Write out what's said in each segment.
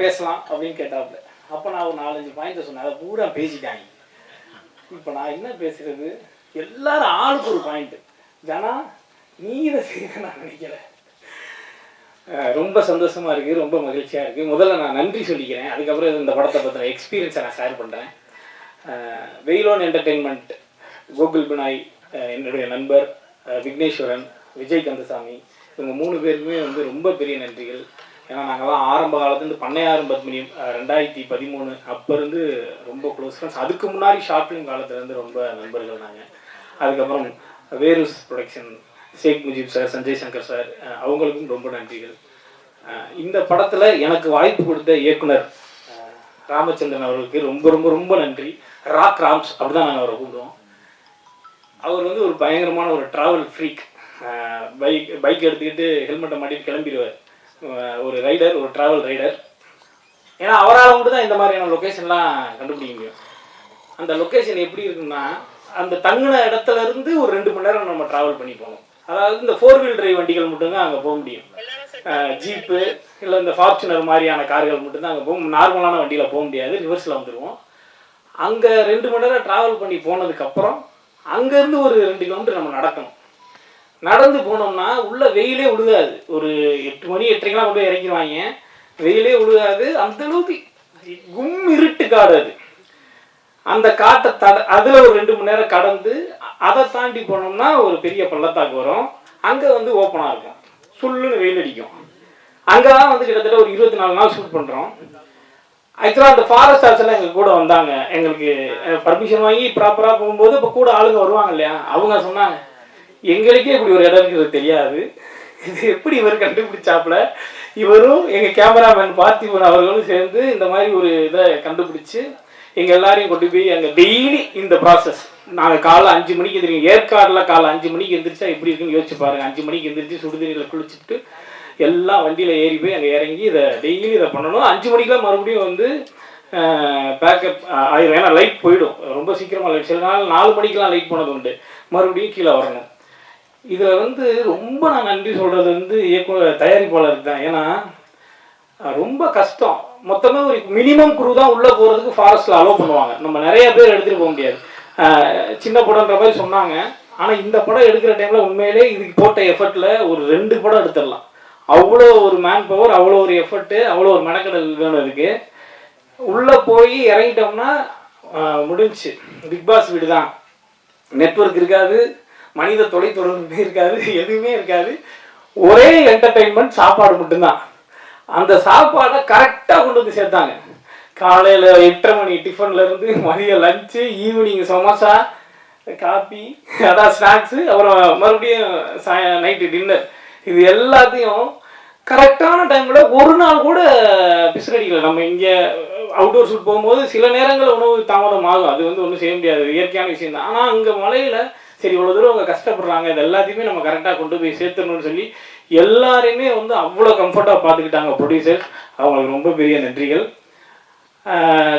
பேசலாம் அப்படின்னு கேட்டாப்புல. அப்போ நான் ஒரு நாலஞ்சு பாயிண்ட் சொன்னேன். அதை பூரா பேசிட்டாங்க. இப்போ நான் என்ன பேசுறது? எல்லாரும் ஆளுக்கு ஒரு பாயிண்ட் ஜனா நீ இதை செய்ய நான் நினைக்கல. ரொம்ப சந்தோஷமா இருக்கு. ரொம்ப மகிழ்ச்சியா இருக்கு. முதல்ல நான் நன்றி சொல்லிக்கிறேன். அதுக்கப்புறம் இந்த படத்தை பற்றின எக்ஸ்பீரியன்ஸை நான் ஷேர் பண்றேன். வெயிலோன் என்டர்டெயின்மெண்ட் கோகுல் பினாய் என்னுடைய நண்பர் விக்னேஸ்வரன் விஜய் கந்தசாமி. இவங்க மூணு பேருக்குமே வந்து ரொம்ப பெரிய நன்றிகள். ஏன்னா நாங்கள்லாம் ஆரம்ப காலத்துலேருந்து பண்ணையாரும் பத்மினி ரெண்டாயிரத்தி பதிமூணு அப்போ இருந்து ரொம்ப க்ளோஸ் ஃப்ரெண்ட்ஸ் அதுக்கு முன்னாடி ஷார்ட் ஃபிலிம் காலத்துலேருந்து ரொம்ப நண்பர்கள் நாங்கள் அதுக்கப்புறம் வேரூஸ் production Sheikh Mujeeb sir Sanjay Shankar sir அவங்களுக்கும் ரொம்ப நன்றிகள். இந்த படத்தில் எனக்கு வாய்ப்பு கொடுத்த இயக்குனர் ராமச்சந்திரன் அவர்களுக்கு ரொம்ப ரொம்ப ரொம்ப நன்றி. ராக் ராம்ஸ் அப்படிதான் நாங்கள் அவரை கூப்பிடுவோம். அவர் வந்து ஒரு பயங்கரமான ஒரு ட்ராவல் ஃப்ரீக் பைக் பைக் எடுத்துக்கிட்டு ஹெல்மெட்டை மாட்டிட்டு கிளம்பிடுவார். ஒரு ரைடர் ஒரு ட்ராவல் ரைடர் ஏன்னா அவரால் மட்டும் தான் இந்த மாதிரியான லொக்கேஷன்லாம் கண்டுபிடிக்க முடியும். அந்த லொக்கேஷன் எப்படி இருக்குன்னா அந்த தங்கின இடத்துல இருந்து ஒரு ரெண்டு மணி நேரம் நம்ம ட்ராவல் பண்ணி போகணும். அதாவது இந்த ஃபோர் வீல் டிரைவ் வண்டிகள் மட்டும்தான் அங்கே போக முடியும். ஜீப்பு இல்லை இந்த ஃபார்ச்சுனர் மாதிரியான கார்கள் மட்டும்தான் அங்கே போகும். நார்மலான வண்டியில் போக முடியாது. ரிவர்ஸில் வந்துடுவோம் அங்கே ரெண்டு மணி நேரம் ட்ராவல் பண்ணி போனதுக்கப்புறம் அங்கேருந்து ஒரு ரெண்டு கிலோமீட்டர் நம்ம நடக்கணும். நடந்து போனோம்னா உள்ள வெயிலே விழுகாது ஒரு எட்டு மணி எட்டரைக்கெல்லாம் கொண்டு போய் இறக்கிடுவாங்க வெயிலே விழுகாது அந்த அளவுக்கு கும் இருட்டு காடு அது. அந்த காட்டை தட அதில் ஒரு ரெண்டு மணி நேரம் கடந்து அதை தாண்டி போனோம்னா ஒரு பெரிய பள்ளத்தாக்கு வரும். அங்கே வந்து ஓப்பனாக இருக்கும். சுள்ளுன்னு வெயில் அடிக்கும். அங்கே தான் வந்து கிட்டத்தட்ட ஒரு இருபத்தி நாலு நாள் ஷூட் பண்ணுறோம் ஆக்சுவலாக அந்த ஃபாரஸ்ட் ஆர்ட்ஸ் எங்கள் கூட வந்தாங்க. எங்களுக்கு பர்மிஷன் வாங்கி ப்ராப்பராக போகும்போது இப்போ கூட ஆளுங்க வருவாங்க இல்லையா? அவங்க சொன்னாங்க எங்களுக்கே இப்படி ஒரு இடம் இருக்கிறது தெரியாது. இது எப்படி இவர் கண்டுபிடிச்சாப்புல? இவரும் எங்கள் கேமராமேன் பார்த்திபன் அவர்களும் சேர்ந்து இந்த மாதிரி ஒரு இதை கண்டுபிடிச்சு எங்கள் எல்லாரையும் கொண்டு போய் அங்கே டெய்லி இந்த ப்ராசஸ் நாங்கள் காலைல அஞ்சு மணிக்கு எந்திரிங்க. ஏற்காடில் காலைல அஞ்சு மணிக்கு எந்திரிச்சா எப்படி இருக்குன்னு யோசிச்சு பாருங்க. அஞ்சு மணிக்கு எந்திரிச்சு சுடுதண்ணியில் குளிச்சுட்டு எல்லாம் வண்டியில் ஏறி போய் அங்கே இறங்கி இதை டெய்லி இதை பண்ணணும். அஞ்சு மணிக்கெலாம் மறுபடியும் வந்து பேக்கப் ஆயிரும். ஏன்னா லைட் போயிடும். ரொம்ப சீக்கிரமாக லைட் சில நாள் நாலு மணிக்கெலாம் லைட் போனது உண்டு. மறுபடியும் கீழே வரணும். இதில் வந்து ரொம்ப நான் நன்றி சொல்கிறது வந்து இயக்குனர் தயாரிப்பாளருக்கு தான். ஏன்னா ரொம்ப கஷ்டம். மொத்தமே ஒரு மினிமம் குரூ தான் உள்ளே போகிறதுக்கு ஃபாரஸ்ட்டில் அலோவ் பண்ணுவாங்க. நம்ம நிறைய பேர் எடுத்துகிட்டு போக முடியாது. சின்ன படம்ன்ற மாதிரி சொன்னாங்க. ஆனால் இந்த படம் எடுக்கிற டைமில் உண்மையிலே இதுக்கு போட்ட எஃபர்ட்டில் ஒரு ரெண்டு படம் எடுத்துடலாம். அவ்வளோ ஒரு மேன் பவர் அவ்வளோ ஒரு எஃபர்ட்டு அவ்வளோ ஒரு மெனக்கடல் வேணும் இருக்குது உள்ளே போய் இறங்கிட்டோம்னா முடிஞ்சு பிக் பாஸ் வீடு தான் நெட்வொர்க் இருக்காது. மனித தொலைத்தொடர்பு இருக்காது எதுவுமே இருக்காது. ஒரே என்டர்டைன்மெண்ட் சாப்பாடு மட்டும்தான். அந்த சாப்பாடை கரெக்டாக கொண்டு வந்து சேர்த்தாங்க. காலையில் எட்டரை மணி டிஃபன்லேருந்து மதியம் லஞ்சு ஈவினிங் சமோசா காப்பி அதான் ஸ்நாக்ஸு அப்புறம் மறுபடியும் சாய நைட்டு டின்னர் இது எல்லாத்தையும் கரெக்டான டைமில் ஒரு நாள் கூட பிசுகடிக்கல நம்ம இங்கே அவுட்டோர் ஷூட் போகும்போது சில நேரங்களில் உணவு தாமதம் ஆகும் அது வந்து ஒன்றும் செய்ய முடியாது. இயற்கையான விஷயம் தான் ஆனால் அங்கே மலையில் சரி இவ்வளோ தூரம் அவங்க கஷ்டப்படுறாங்க இது எல்லாத்தையுமே நம்ம கரெக்டாக கொண்டு போய் சேர்த்துணும்னு சொல்லி எல்லாரையுமே வந்து அவ்வளோ கம்ஃபர்ட்டாக பார்த்துக்கிட்டாங்க ப்ரொடியூசர்ஸ் அவங்களுக்கு ரொம்ப பெரிய நன்றிகள்.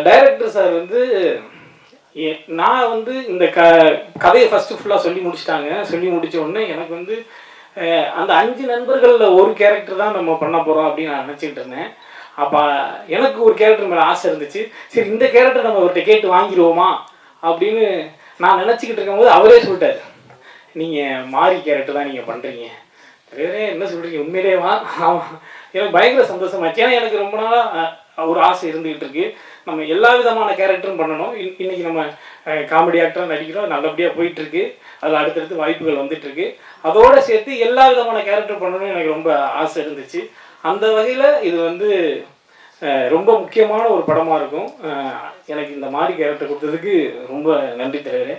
டைரக்டர் சார் வந்து நான் வந்து இந்த க கதையை ஃபஸ்ட்டு ஃபுல்லாக சொல்லி முடிச்சிட்டாங்க. சொல்லி முடித்த உடனே எனக்கு வந்து அந்த அஞ்சு நண்பர்களில் ஒரு கேரக்டர் தான் நம்ம பண்ண போகிறோம் அப்படின்னு நான் நினச்சிக்கிட்டு இருந்தேன். அப்போ எனக்கு ஒரு கேரக்டர் மேலே ஆசை இருந்துச்சு. சரி இந்த கேரக்டர் நம்ம அவர்கிட்ட கேட்டு வாங்கிடுவோமா அப்படின்னு நான் நினச்சிக்கிட்டு இருக்கும்போது அவரே சொல்லிட்டாரு. நீங்கள் மாறி கேரக்டர் தான் நீங்கள் பண்ணுறீங்க வேறே என்ன சொல்கிறீங்க உண்மையிலேவா? ஆமாம் எனக்கு பயங்கர சந்தோஷமாச்சு. ஏன்னா எனக்கு ரொம்ப நாளாக ஒரு ஆசை இருந்துகிட்டு இருக்கு. நம்ம எல்லா விதமான கேரக்டரும் பண்ணணும். இன்- இன்னைக்கு நம்ம காமெடி ஆக்டராக நடிக்கிறோம். நல்லபடியாக போயிட்டுருக்கு. அதில் அடுத்தடுத்து வாய்ப்புகள் வந்துட்டுருக்கு. அதோடு சேர்த்து எல்லா விதமான கேரக்டர் பண்ணணும்னு எனக்கு ரொம்ப ஆசை இருந்துச்சு. அந்த வகையில் இது வந்து ரொம்ப முக்கியமான ஒரு படமாக இருக்கும். எனக்கு இந்த மாதிரி கேரக்டர் கொடுத்ததுக்கு ரொம்ப நன்றி தலைவரே.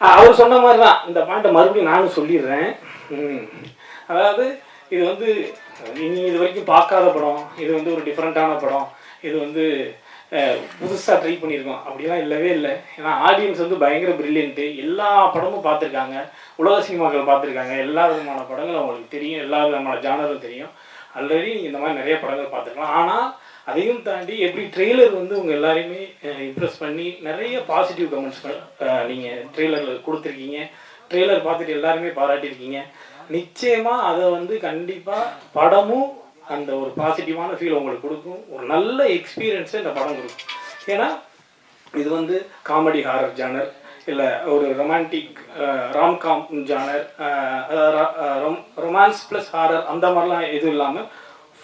அவர் சொன்ன மாதிரி தான் இந்த பாயிண்ட்டை மறுபடியும் நானும் சொல்லிடுறேன். அதாவது இது வந்து இனி இது வரைக்கும் பார்க்காத படம். இது வந்து ஒரு டிஃப்ரெண்ட்டான படம். இது வந்து புதுசாக ட்ரை பண்ணியிருக்கோம். அப்படிலாம் இல்லவே இல்லை. ஏன்னா ஆடியன்ஸ் வந்து பயங்கர பிரில்லியன்ட்டு எல்லா படமும் பார்த்துருக்காங்க. உலக சினிமாக்கள் பார்த்துருக்காங்க. எல்லா விதமான படங்களும் அவங்களுக்கு தெரியும். எல்லா விதமான ஜானரும் தெரியும். ஆல்ரெடி நீங்கள் இந்த மாதிரி நிறைய படங்கள் பார்த்துருக்கலாம். ஆனால் அதையும் தாண்டி எப்படி ட்ரெய்லர் வந்து உங்கள் எல்லாரையுமே இம்ப்ரெஸ் பண்ணி நிறைய பாசிட்டிவ் கமெண்ட்ஸ் நீங்கள் ட்ரெய்லரில் கொடுத்துருக்கீங்க. ட்ரெய்லர் பார்த்துட்டு எல்லாருமே பாராட்டியிருக்கீங்க. நிச்சயமாக அதை வந்து கண்டிப்பாக படமும் அந்த ஒரு பாசிட்டிவான ஃபீல் உங்களுக்கு கொடுக்கும். ஒரு நல்ல எக்ஸ்பீரியன்ஸை இந்த படம் கொடுக்கும். ஏன்னா இது வந்து காமெடி ஹாரர் ஜானர் இல்லை ஒரு romantic romcom genre romance plus horror அந்த மாதிரிலாம் எதுவும் இல்லாமல்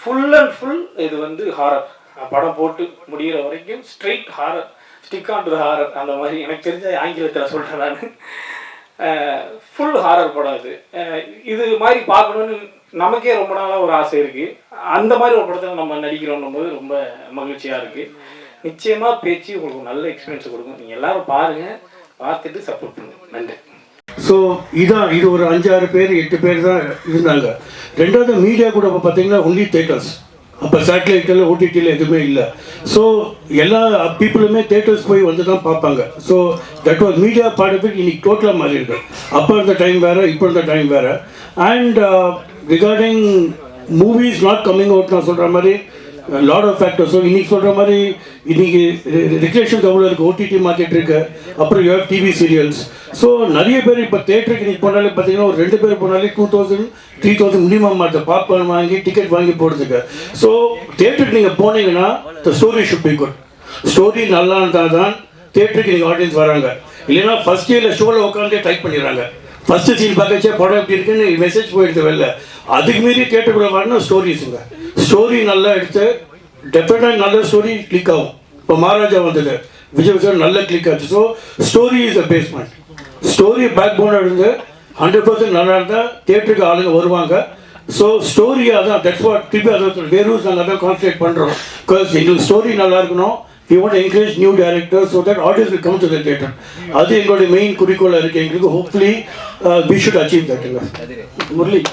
ஃபுல் அண்ட் ஃபுல் இது வந்து ஹாரர் படம் போட்டு முடிகிற வரைக்கும் straight horror stick on to horror அந்த மாதிரி எனக்கு தெரிஞ்ச ஆங்கிலத்தில் சொல்கிறேன் நான். ஃபுல் ஹாரர் படம் இது. இது மாதிரி பார்க்கணுன்னு நமக்கே ரொம்ப நாளாக ஒரு ஆசை இருக்குது அந்த மாதிரி ஒரு படத்தில் நம்ம நடிக்கிறோம் போது ரொம்ப மகிழ்ச்சியாக இருக்குது நிச்சயமாக பேச்சு உங்களுக்கு நல்ல எக்ஸ்பீரியன்ஸ் கொடுக்கும். நீங்கள் எல்லோரும் பாருங்கள் பார்த்துட்டு சப்போர்ட் பண்ணுங்கள் நன்றி. ஸோ இதான் இது ஒரு அஞ்சாறு பேர் எட்டு பேர் தான் இருந்தாங்க. ரெண்டாவது மீடியா கூட இப்போ பார்த்தீங்கன்னா ஒன்லி தேட்டர்ஸ் அப்போ சேட்டலைட்டில் ஓடிடியில் எதுவுமே இல்லை. ஸோ எல்லா பீப்புளுமே தேட்டர்ஸ் போய் வந்து தான் பார்ப்பாங்க. So that was media part இன்னைக்கு டோட்டலாக மாறி இருக்கு. அப்போ இருந்த டைம் வேறு இப்போ இருந்த டைம் வேறு. And regarding movies not coming out நான் சொல்கிற மாதிரி லாட் ஆஃப் ஃபேக்டர்ஸ் ஸோ இன்றைக்கி சொல்கிற மாதிரி இன்றைக்கி ரெகுலேஷன் எவ்வளோ இருக்குது ஓடிடி மார்க்கெட் இருக்கு அப்புறம் யூ டிவி சீரியல்ஸ் ஸோ நிறைய பேர் இப்போ தேட்டருக்கு இன்னைக்கு போனாலே பார்த்தீங்கன்னா ஒரு ரெண்டு பேர் போனாலே two thousand three thousand minimum மாற்ற பாப்கார்ன் வாங்கி டிக்கெட் வாங்கி போடுறதுக்கு. ஸோ தேட்டருக்கு நீங்கள் போனீங்கன்னா the story should be good story நல்லா இருந்தால் தான் தேட்டருக்கு நீங்கள் ஆடியன்ஸ் வராங்க. இல்லைன்னா ஃபஸ்ட் இயரில் ஷோவில் உட்காந்தே டைப் பண்ணிடுறாங்க. ஃபர்ஸ்ட் சீன் பார்க்கச்சே படம் எப்படி இருக்குன்னு மெசேஜ் போயிடுது வெளில. அதுக்கு மீறி கேட்டுக்குள்ள வரணும் ஸ்டோரிஸுங்க ஸ்டோரி நல்லா எடுத்து டெஃபினட்டாக நல்ல ஸ்டோரி கிளிக் ஆகும். இப்போ மகாராஜா வந்தது. விஜய் விஜய் நல்ல கிளிக் ஆச்சு. So story is a basement story back போனாக இருந்து ஹண்ட்ரட் பர்சன்ட் நல்லா இருந்தால் தேட்டருக்கு ஆளுங்க வருவாங்க. ஸோ ஸ்டோரியாக தான் தட்ஸ் வாட் திருப்பி அதை வேறு நாங்கள் தான் கான்சன்ட்ரேட் பண்ணுறோம் பிகாஸ் எங்களுக்கு ஸ்டோரி நல்லா இருக்கணும். We want encourage new director so that audience will come to the theatre அது எங்களுடைய மெயின் குறிக்கோளாக இருக்குது எங்களுக்கு ஹோப்ஃபுல்லி வி ஷுட் அச்சீவ் தட்டுங்க முரளி